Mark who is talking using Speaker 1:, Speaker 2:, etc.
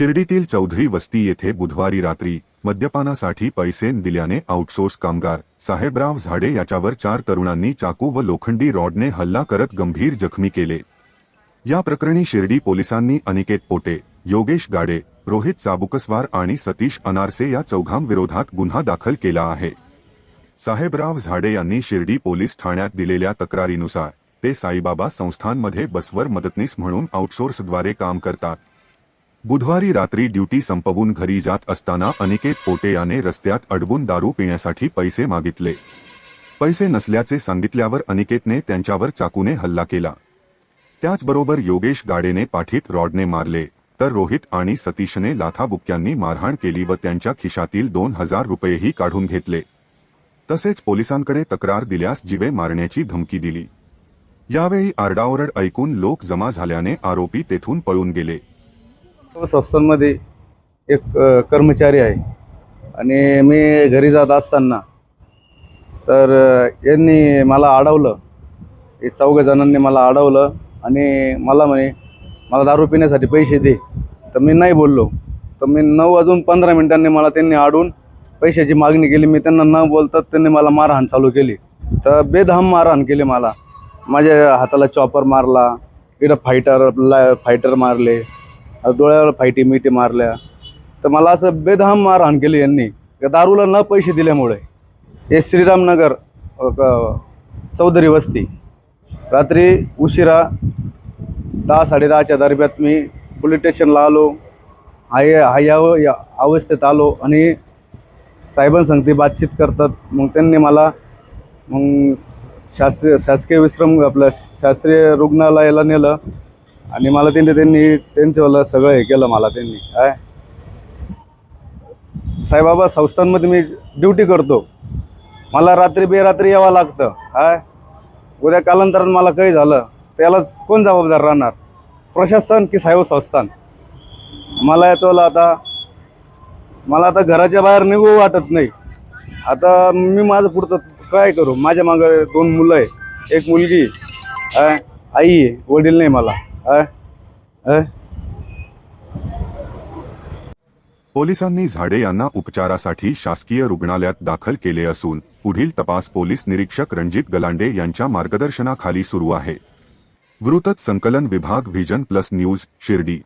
Speaker 1: शिर्डीतील चौधरी वस्ती येथे बुधवारी रात्री मद्यपानासाठी पैसे दिल्याने आउटसोर्स कामगार साहेबराव झाडे याच्यावर चार तरुणांनी चाकू व लोखंडी रॉडने हल्ला करत गंभीर जखमी केले. या प्रकरणी शिर्डी पोलिसांनी अनिकेत पोटे योगेश गाडे रोहित चाबुकस्वार आणि सतीश अनारसे या चौघांविरोधात गुन्हा दाखल केला आहे. साहेबराव झाडे यांनी शिर्डी पोलीस ठाण्यात दिलेल्या तक्रारीनुसार ते साईबाबा संस्थांमध्ये बसवर मदतनीस म्हणून आउटसोर्सद्वारे काम करतात. बुधवारी रात्री ड्युटी संपवून घरी जात असताना अनिकेत पोटे याने रस्त्यात अडवून दारू पिण्यासाठी पैसे मागितले. पैसे नसल्याचे सांगितल्यावर अनिकेतने त्यांच्यावर चाकूने हल्ला केला. त्याचबरोबर योगेश गाडेने पाठीत रॉडने मारले तर रोहित आणि सतीशने लाथाबुक्यांनी मारहाण केली व त्यांच्या खिशातील दोन हजार रुपयेही काढून घेतले. तसेच पोलिसांकडे तक्रार दिल्यास जीवे मारण्याची धमकी दिली. यावेळी आरडाओरड ऐकून लोक जमा झाल्याने आरोपी तेथून पळून गेले.
Speaker 2: संस्थांमध्ये एक कर्मचारी आहे. आणि मी घरी जात असताना तर यांनी मला अडवलं. हे चौघ जणांनी मला अडवलं आणि मला म्हणे मला दारू पिण्यासाठी पैसे दे. तर मी नाही बोललो. तर मी नऊ वाजून पंधरा मिनिटांनी मला त्यांनी अडून पैशाची मागणी केली. मी त्यांना न बोलतात त्यांनी मला मारहाण चालू केली. तर बेदहम मारहाण केली मला. माझ्या हाताला चॉपर मारला इकडं फायटर फायटर मारले. डोळ्यावर फायटी मिटी मारल्या. तर मला असं बेदहम मारहाण केली यांनी. दारूला न पैसे दिल्यामुळे. हे श्रीरामनगर चौधरी वस्ती. रात्री उशिरा दहा साडेदहाच्या दरम्यान मी पोलीस स्टेशनला आलो. हाय हाय या अवस्थेत आलो आणि साहेबांसंगती बातचीत करतात. मग त्यांनी मला मग शास्त्रीय शासकीय विश्रम आपलं शास्त्रीय रुग्णालयाला नेलं. आणि मला त्यांनी त्यांनी त्यांच्यावाला सगळं हे केलं मला त्यांनी. काय? साईबाबा संस्थांमध्ये मी ड्युटी करतो. मला रात्री बेरात्री यावं लागतं. काय? उद्या कालांतरानं मला काही झालं त्यालाच कोण जबाबदार राहणार? प्रशासन की साहेब संस्थान? मला याचं आता मला आता घराच्या बाहेर निघू वाटत नाही. आता मी माझं पुढचं काय करू? माझ्या मागं दोन मुलं आहे. एक मुलगी आहे. आई आहे. वडील नाही मला.
Speaker 1: पोलिसांनी झाडे यांना उपचारासाठी शासकीय रुग्णालयात दाखल केले असून पुढील तपास पोलीस निरीक्षक रणजित गलांडे यांच्या मार्गदर्शनाखाली सुरू आहे. वृत्त संकलन विभाग व्हिजन प्लस न्यूज शिर्डी.